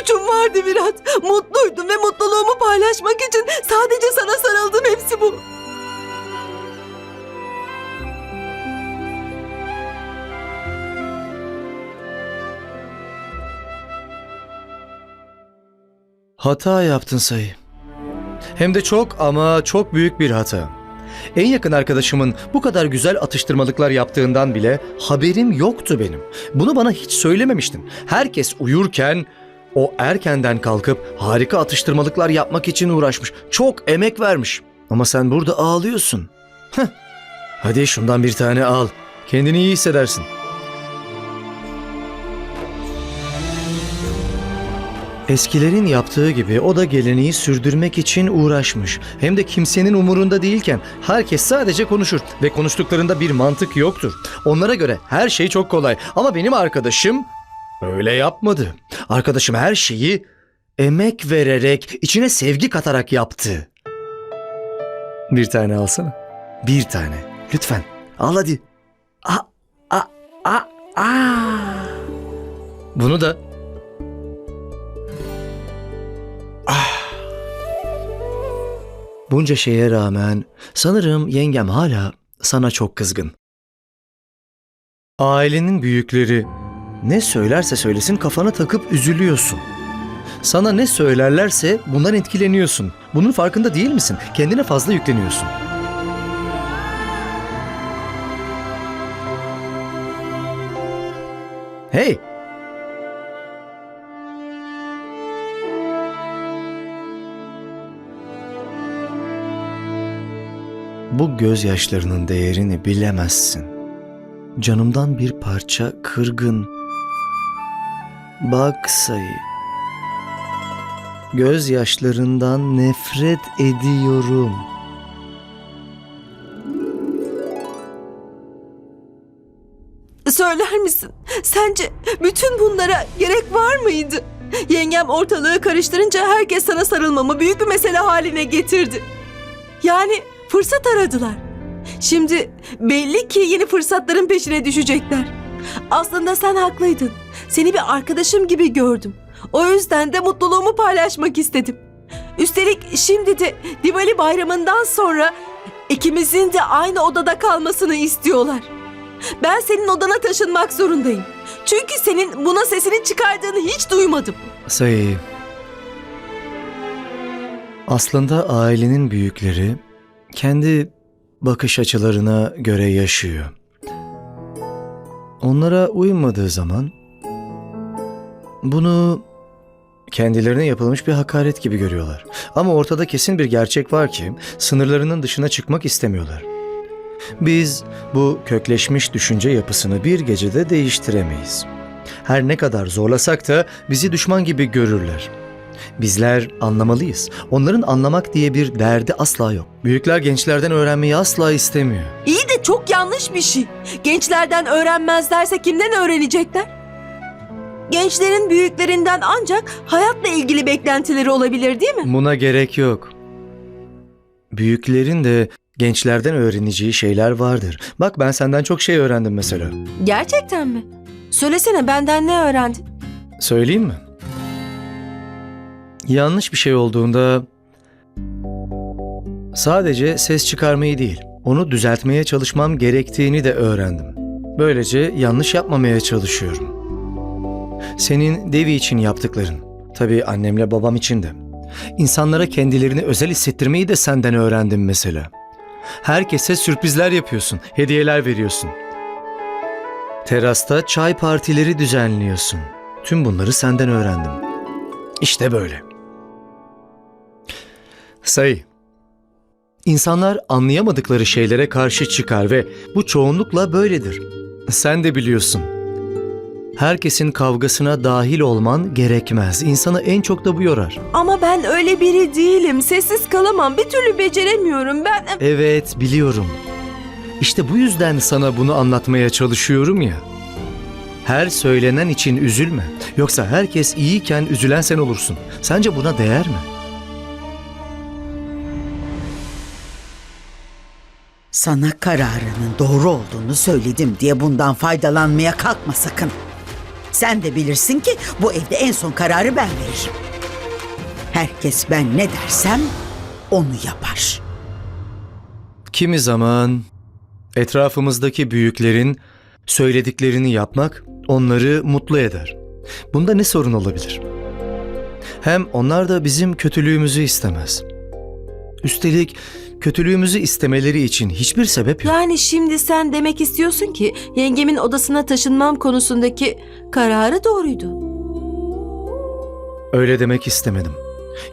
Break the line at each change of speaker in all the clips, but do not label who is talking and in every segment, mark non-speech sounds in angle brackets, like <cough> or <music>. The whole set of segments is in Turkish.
suçum vardı Virat? Mutluydum ve mutluluğumu paylaşmak için sadece sana sarıldım hepsi bu.
Hata yaptın sayı. Hem de çok ama çok büyük bir hata. En yakın arkadaşımın bu kadar güzel atıştırmalıklar yaptığından bile haberim yoktu benim. Bunu bana hiç söylememiştin. Herkes uyurken o erkenden kalkıp harika atıştırmalıklar yapmak için uğraşmış. Çok emek vermiş. Ama sen burada ağlıyorsun. Heh. Hadi şundan bir tane al. Kendini iyi hissedersin. Eskilerin yaptığı gibi o da geleneği sürdürmek için uğraşmış. Hem de kimsenin umurunda değilken herkes sadece konuşur ve konuştuklarında bir mantık yoktur. Onlara göre her şey çok kolay ama benim arkadaşım öyle yapmadı. Arkadaşım her şeyi emek vererek, içine sevgi katarak yaptı. Bir tane alsana. Bir tane. Lütfen. Al hadi. A, a, a, a. Bunu da Bunca şeye rağmen sanırım yengem hala sana çok kızgın. Ailenin büyükleri ne söylerse söylesin kafana takıp üzülüyorsun. Sana ne söylerlerse bundan etkileniyorsun. Bunun farkında değil misin? Kendine fazla yükleniyorsun. Hey! Bu gözyaşlarının değerini bilemezsin. Canımdan bir parça kırgın. Bak sayı. Gözyaşlarından nefret ediyorum.
Söyler misin? Sence bütün bunlara gerek var mıydı? Yengem ortalığı karıştırınca herkes sana sarılmamı büyük bir mesele haline getirdi. Yani fırsat aradılar. Şimdi belli ki yeni fırsatların peşine düşecekler. Aslında sen haklıydın. Seni bir arkadaşım gibi gördüm. O yüzden de mutluluğumu paylaşmak istedim. Üstelik şimdi de Diwali bayramından sonra ikimizin de aynı odada kalmasını istiyorlar. Ben senin odana taşınmak zorundayım. Çünkü senin buna sesini çıkardığını hiç duymadım.
Sayı. Aslında ailenin büyükleri kendi bakış açılarına göre yaşıyor. Onlara uymadığı zaman bunu kendilerine yapılmış bir hakaret gibi görüyorlar. Ama ortada kesin bir gerçek var ki sınırlarının dışına çıkmak istemiyorlar. Biz bu kökleşmiş düşünce yapısını bir gecede değiştiremeyiz. Her ne kadar zorlasak da bizi düşman gibi görürler. Bizler anlamalıyız. Onların anlamak diye bir derdi asla yok. Büyükler gençlerden öğrenmeyi asla istemiyor.
İyi de çok yanlış bir şey. Gençlerden öğrenmezlerse kimden öğrenecekler? Gençlerin büyüklerinden ancak hayatla ilgili beklentileri olabilir değil mi?
Buna gerek yok. Büyüklerin de gençlerden öğreneceği şeyler vardır. Bak ben senden çok şey öğrendim mesela.
Gerçekten mi? Söylesene benden ne öğrendin?
Söyleyeyim mi? Yanlış bir şey olduğunda sadece ses çıkarmayı değil, onu düzeltmeye çalışmam gerektiğini de öğrendim. Böylece yanlış yapmamaya çalışıyorum. Senin Devi için yaptıkların, tabii annemle babam için de. İnsanlara kendilerini özel hissettirmeyi de senden öğrendim mesela. Herkese sürprizler yapıyorsun, hediyeler veriyorsun. Terasta çay partileri düzenliyorsun. Tüm bunları senden öğrendim. İşte böyle. Sayı. İnsanlar anlayamadıkları şeylere karşı çıkar ve bu çoğunlukla böyledir. Sen de biliyorsun. Herkesin kavgasına dahil olman gerekmez. İnsanı en çok da bu yorar.
Ama ben öyle biri değilim. Sessiz kalamam. Bir türlü beceremiyorum. Ben...
Evet, biliyorum. İşte bu yüzden sana bunu anlatmaya çalışıyorum ya. Her söylenen için üzülme. Yoksa herkes iyiyken üzülen sen olursun. Sence buna değer mi?
Sana kararının doğru olduğunu söyledim diye bundan faydalanmaya kalkma sakın. Sen de bilirsin ki bu evde en son kararı ben veririm. Herkes ben ne dersem onu yapar.
Kimi zaman etrafımızdaki büyüklerin söylediklerini yapmak onları mutlu eder. Bunda ne sorun olabilir? Hem onlar da bizim kötülüğümüzü istemez. Üstelik kötülüğümüzü istemeleri için hiçbir sebep yok.
Yani şimdi sen demek istiyorsun ki yengemin odasına taşınmam konusundaki kararı doğruydu.
Öyle demek istemedim.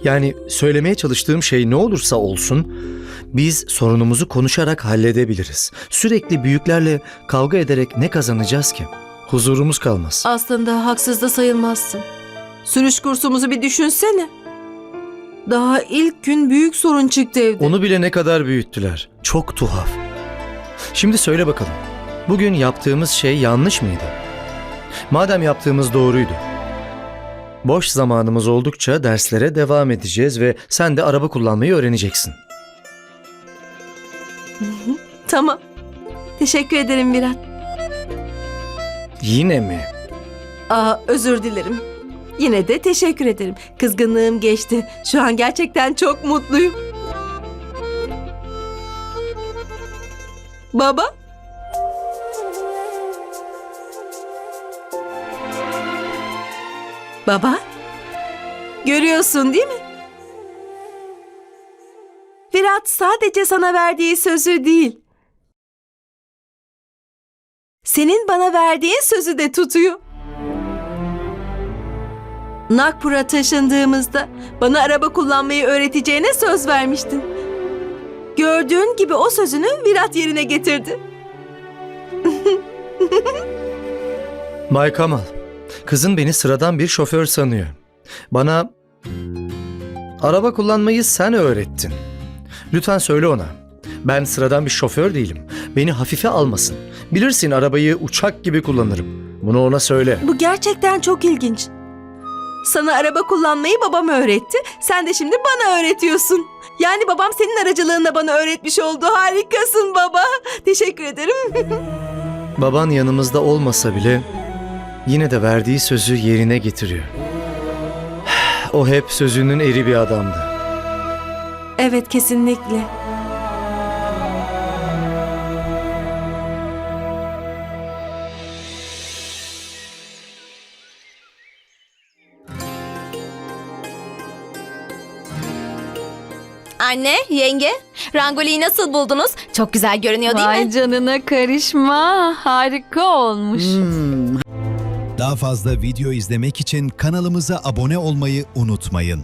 Yani söylemeye çalıştığım şey ne olursa olsun biz sorunumuzu konuşarak halledebiliriz. Sürekli büyüklerle kavga ederek ne kazanacağız ki? Huzurumuz kalmaz.
Aslında haksız da sayılmazsın. Sürüş kursumuzu bir düşünsene. Daha ilk gün büyük sorun çıktı evde.
Onu bile ne kadar büyüttüler. Çok tuhaf. Şimdi söyle bakalım. Bugün yaptığımız şey yanlış mıydı? Madem yaptığımız doğruydu. Boş zamanımız oldukça derslere devam edeceğiz ve sen de araba kullanmayı öğreneceksin. <laughs>
Tamam. Teşekkür ederim Virat.
Yine mi?
Aa, özür dilerim. Yine de teşekkür ederim. Kızgınlığım geçti. Şu an gerçekten çok mutluyum. Baba? Baba? Görüyorsun değil mi? Virat sadece sana verdiği sözü değil. Senin bana verdiğin sözü de tutuyor. Nagpur'a taşındığımızda bana araba kullanmayı öğreteceğine söz vermiştin. Gördüğün gibi o sözünü Virat yerine getirdi. <laughs>
Bay Kamal, kızın beni sıradan bir şoför sanıyor. Bana araba kullanmayı sen öğrettin. Lütfen söyle ona. Ben sıradan bir şoför değilim. Beni hafife almasın. Bilirsin arabayı uçak gibi kullanırım. Bunu ona söyle.
Bu gerçekten çok ilginç. Sana araba kullanmayı babam öğretti. Sen de şimdi bana öğretiyorsun. Yani babam senin aracılığında bana öğretmiş oldu. Harikasın baba. Teşekkür ederim. <laughs>
Baban yanımızda olmasa bile yine de verdiği sözü yerine getiriyor. <sighs> O hep sözünün eri bir adamdı.
evet kesinlikle.
Anne, yenge, rangoliyi nasıl buldunuz? Çok güzel görünüyor değil
Vay
mi?
canına karışma. Harika olmuş.
Daha fazla video izlemek için kanalımıza abone olmayı unutmayın.